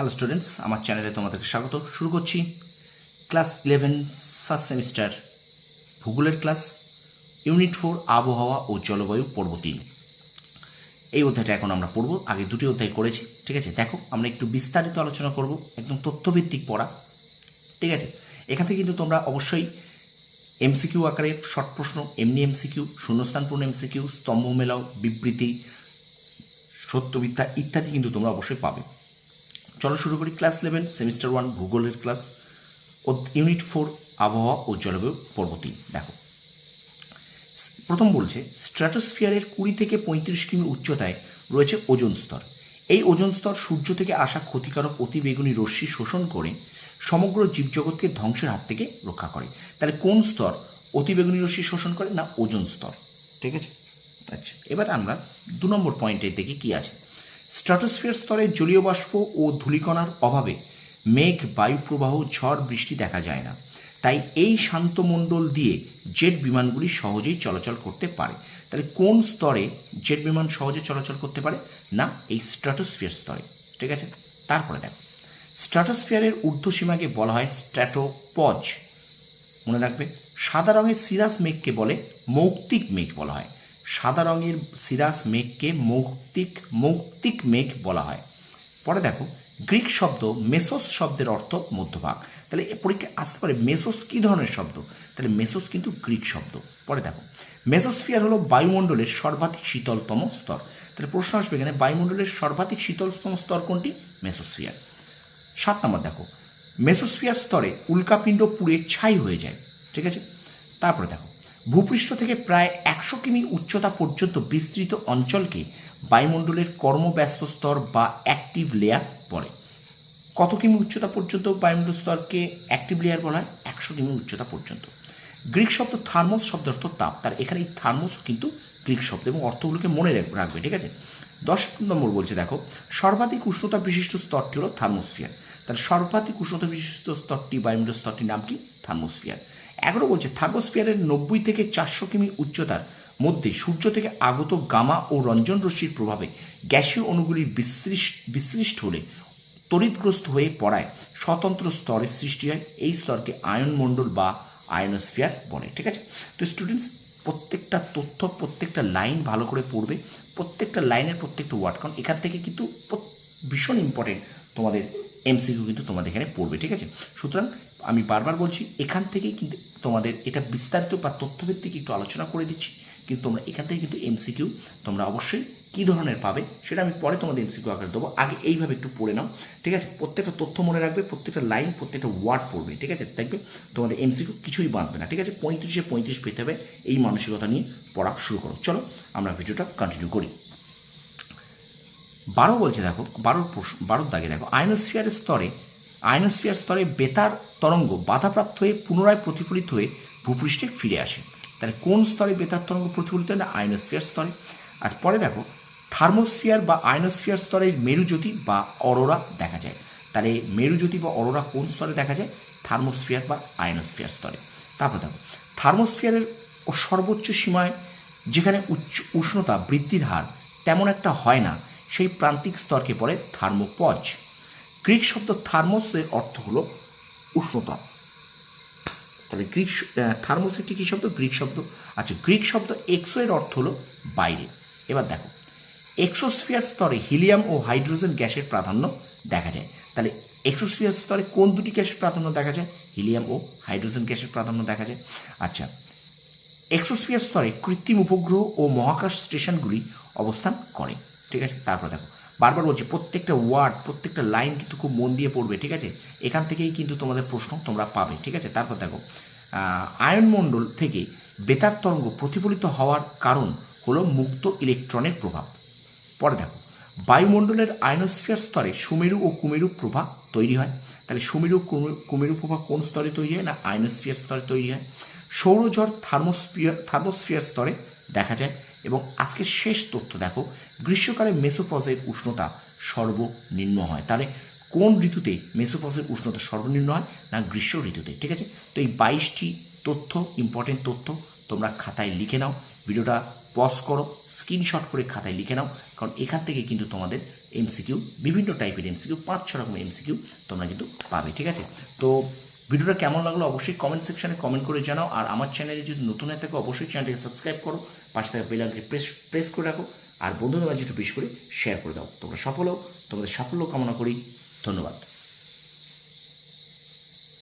Hello students আমার চ্যানেলে তোমাদেরকে স্বাগত। শুরু করছি ক্লাস ইলেভেন ফার্স্ট সেমিস্টার ভূগোলের ক্লাস ইউনিট ফোর আবহাওয়া ও জলবায়ু পর্ব তিন এই অধ্যায়টা এখন আমরা পড়ব। আগে দুটি অধ্যায় করেছি, ঠিক আছে? দেখো, আমরা একটু বিস্তারিত আলোচনা করব, একদম তথ্যভিত্তিক পড়া, ঠিক আছে? এখান থেকে কিন্তু তোমরা অবশ্যই এমসিকিউ আকারে শর্ট প্রশ্ন, এমনি এমসিকিউ শূন্যস্থানপূর্ণ এমসিকিউ স্তম্ভ মেলাও, বিবৃতি, সত্যবিদ্যা ইত্যাদি কিন্তু তোমরা অবশ্যই পাবে। চলো শুরু করি ক্লাস ইলেভেন সেমিস্টার ওয়ান ভূগোলের ক্লাস। ইউনিট ফোর আবহাওয়া ও জলবায়ু পর্ব তিন, দেখো। প্রথম বলছে স্ট্র্যাটোস্ফিয়ারের কুড়ি থেকে পঁয়ত্রিশ কিমি উচ্চতায় রয়েছে ওজোন স্তর। এই ওজোন স্তর সূর্য থেকে আসা ক্ষতিকারক অতিবেগুনি রশ্মি শোষণ করে সমগ্র জীবজগৎকে ধ্বংসের হাত থেকে রক্ষা করে। তাহলে কোন স্তর অতিবেগুনি রশ্মি শোষণ করে না ওজোন স্তর? ঠিক আছে? আচ্ছা এবার আমরা দু নম্বর পয়েন্টে দেখি কি আছে। স্ট্র্যাটোস্ফিয়ার স্তরে জলীয় বাষ্প ও ধূলিকণার অভাবে মেঘ, বায়ু প্রবাহ, ঝড়, বৃষ্টি দেখা যায় না। তাই এই শান্ত মণ্ডল দিয়ে জেট বিমানগুলি সহজেই চলাচল করতে পারে। তাহলে কোন স্তরে জেট বিমান সহজে চলাচল করতে পারে? না, এই স্ট্র্যাটোস্ফিয়ার স্তরে। ঠিক আছে? তারপরে দেখো। স্ট্র্যাটোস্ফিয়ারের ঊর্ধ্বসীমাকে বলা হয় স্ট্র্যাটোপজ। মনে রাখবে? সাদা রঙের সিরাস মেঘকে বলে মৌক্তিক মেঘ বলা হয়। সাদা রঙের সিরাস মেঘকে মৌক্তিক মৌক্তিক মেঘ বলা হয়। পরে দেখো, গ্রিক শব্দ মেসোস শব্দের অর্থ মধ্যভাগ। তাহলে এ পরীক্ষায় আসতে পারে, মেসোস কী ধরনের শব্দ? তাহলে মেসোস কিন্তু গ্রিক শব্দ। পরে দেখো, মেসোস্ফিয়ার হলো বায়ুমণ্ডলের সর্বাধিক শীতলতম স্তর। তাহলে প্রশ্ন আসবে এখানে, বায়ুমণ্ডলের সর্বাধিক শীতলতম স্তর কোনটি? মেসোস্ফিয়ার। সাত নম্বর দেখো, মেসোস্ফিয়ার স্তরে উল্কাপিণ্ড পুড়ে ছাই হয়ে যায়। ঠিক আছে? তারপরে দেখো ভূপৃষ্ঠ থেকে প্রায় একশো কিমি উচ্চতা পর্যন্ত বিস্তৃত অঞ্চলকে বায়ুমণ্ডলের কর্মব্যস্ত স্তর বা অ্যাক্টিভ লেয়ার বলে। কত কিমি উচ্চতা পর্যন্ত বায়ুমণ্ডল স্তরকে অ্যাক্টিভ লেয়ার বলা হয়? একশো কিমি উচ্চতা পর্যন্ত। গ্রিক শব্দ থার্মোস শব্দ অর্থ তাপ। তার এখানে এই থার্মোস কিন্তু গ্রিক শব্দ এবং অর্থগুলোকে মনে রাখ- রাখবে, ঠিক আছে? দশ নম্বর বলছে, দেখো, সর্বাধিক উষ্ণতা বিশিষ্ট স্তরটি হলো থার্মোস্ফিয়ার। তার সর্বাধিক উষ্ণতা বিশিষ্ট স্তরটি, বায়ুমণ্ডল স্তরটির নাম কি? থার্মোস্ফিয়ার। এগারো বলছে থার্মোস্ফিয়ারের নব্বই থেকে চারশো কিমি উচ্চতার মধ্যে সূর্য থেকে আগত গামা ও রঞ্জন রশ্মির প্রভাবে গ্যাসীয় অণুগুলির বিসৃষ্ট বিসৃষ্ট হলে তড়িৎগ্রস্ত হয়ে পড়ায় স্বতন্ত্র স্তরের সৃষ্টি হয়। এই স্তরকে আয়নমণ্ডল বা আয়নোস্ফিয়ার বলে, ঠিক আছে? তো স্টুডেন্টস প্রত্যেকটা তথ্য, প্রত্যেকটা লাইন ভালো করে পড়বে। প্রত্যেকটা লাইনের প্রত্যেকটা ওয়ার্ড কারণ এখান থেকে কিন্তু ভীষণ ইম্পর্টেন্ট তোমাদের এমসিকিউ কিন্তু তোমাদের এখানে পড়বে, ঠিক আছে? সুতরাং আমি বারবার বলছি, এখান থেকেই কিন্তু তোমাদের এটা বিস্তারিত বা তথ্যভিত্তিক একটু আলোচনা করে দিচ্ছি, কিন্তু তোমরা এখান থেকে কিন্তু এমসিকিউ তোমরা অবশ্যই কী ধরনের পাবে সেটা আমি পরে তোমাদের এমসিকিউ আকারে দেবো। আগে এইভাবে একটু পড়ে নাও, ঠিক আছে? প্রত্যেকটা তথ্য মনে রাখবে, প্রত্যেকটা লাইন, প্রত্যেকটা ওয়ার্ড পড়বে, ঠিক আছে? দেখবে তোমাদের এমসিকিউ কিছুই বাঁধবে না, ঠিক আছে? পঁয়ত্রিশে পঁয়ত্রিশ পেতে হবে, এই মানসিকতা নিয়ে পড়া শুরু করো। চলো আমরা ভিডিওটা কন্টিনিউ করি। বারো বলছে দেখো, বারোর বারোর দাগে দেখো আয়নোস্ফিয়ারের স্তরে আয়নোস্ফিয়ার স্তরে বেতার তরঙ্গ বাধাপ্রাপ্ত হয়ে পুনরায় প্রতিফলিত হয়ে ভূপৃষ্ঠে ফিরে আসে। তাহলে কোন স্তরে বেতার তরঙ্গ প্রতিফলিত হয় না? আয়নোস্ফিয়ার স্তরে। আর পরে দেখো, থার্মোস্ফিয়ার বা আয়নোস্ফিয়ার স্তরে মেরুজ্যোতি বা অরোরা দেখা যায়। তাহলে মেরুজ্যোতি বা অরোরা কোন স্তরে দেখা যায়? থার্মোস্ফিয়ার বা আয়নোস্ফিয়ার স্তরে। তারপর দেখো, থার্মোস্ফিয়ারের সর্বোচ্চ সীমায় যেখানে উচ্চ উষ্ণতা বৃদ্ধির হার তেমন একটা হয় না সেই প্রান্তিক স্তরকে বলে থার্মোপজ। গ্রিক শব্দ থার্মোসের অর্থ হলো উষ্ণতা। তাহলে গ্রিক থার্মোস একটি কী শব্দ? গ্রিক শব্দ। আচ্ছা গ্রিক শব্দ এক্সো এর অর্থ হলো বাইরে। এবার দেখো, এক্সোস্ফিয়ার স্তরে হিলিয়াম ও হাইড্রোজেন গ্যাসের প্রাধান্য দেখা যায়। তাহলে এক্সোস্ফিয়ার স্তরে কোন দুটি গ্যাসের প্রাধান্য দেখা যায়? হিলিয়াম ও হাইড্রোজেন গ্যাসের প্রাধান্য দেখা যায়। আচ্ছা এক্সোস্ফিয়ার স্তরে কৃত্রিম উপগ্রহ ও মহাকাশ স্টেশনগুলি অবস্থান করে। ঠিক আছে? তারপর দেখো। বারবার বলছি, প্রত্যেকটা ওয়ার্ড প্রত্যেকটা লাইন কিন্তু খুব মন দিয়ে পড়বে, ঠিক আছে? এখান থেকেই কিন্তু তোমাদের প্রশ্ন তোমরা পাবে, ঠিক আছে? তারপর দেখো আয়নমণ্ডল থেকে বেতার তরঙ্গ প্রতিফলিত হওয়ার কারণ হলো মুক্ত ইলেকট্রনের প্রভাব। পরে দেখো, বায়ুমণ্ডলের আয়নোস্ফিয়ার স্তরে সুমেরু ও কুমেরু প্রভাব তৈরি হয়। তাহলে সুমেরু, কুমে- কুমেরু প্রভাব কোন স্তরে তৈরি হয় না আয়নোস্ফিয়ার স্তরে তৈরি হয়? সৌরঝড় থার্মোস্ফিয়ার থার্মোস্ফিয়ার স্তরে দেখা যায়। এবং আজকের শেষ তথ্য দেখো, গ্রীষ্মকালে মেসোপজের উষ্ণতা সর্বনিম্ন হয়। তাহলে কোন ঋতুতে মেসোপজের উষ্ণতা সর্বনিম্ন হয় না গ্রীষ্ম ঋতুতে? ঠিক আছে? তো এই বাইশটি তথ্য ইম্পর্টেন্ট তথ্য তোমরা খাতায় লিখে নাও। ভিডিওটা পজ করো স্ক্রিনশট করে খাতায় লিখে নাও। কারণ এখান থেকে কিন্তু তোমাদের এমসিকিউ বিভিন্ন টাইপের এমসিকিউ পাঁচ ছ রকমের এমসিকিউ তোমরা কিন্তু পাবে। ঠিক আছে? তো ভিডিওটা কেমন লাগল অবশ্যই কমেন্ট সেকশানে কমেন্ট করে জানাও। আর আমার চ্যানেলে যদি নতুন হয়ে থাকে, অবশ্যই চ্যানেলটিকে সাবস্ক্রাইব করো। পাশে থাকা বেল আইকনটি প্রেস প্রেস করে রাখো। আর বন্ধুদের মাঝে একটু বেশি করে শেয়ার করে দাও। তোমরা সফল হও, তোমাদের সাফল্য কামনা করি। ধন্যবাদ।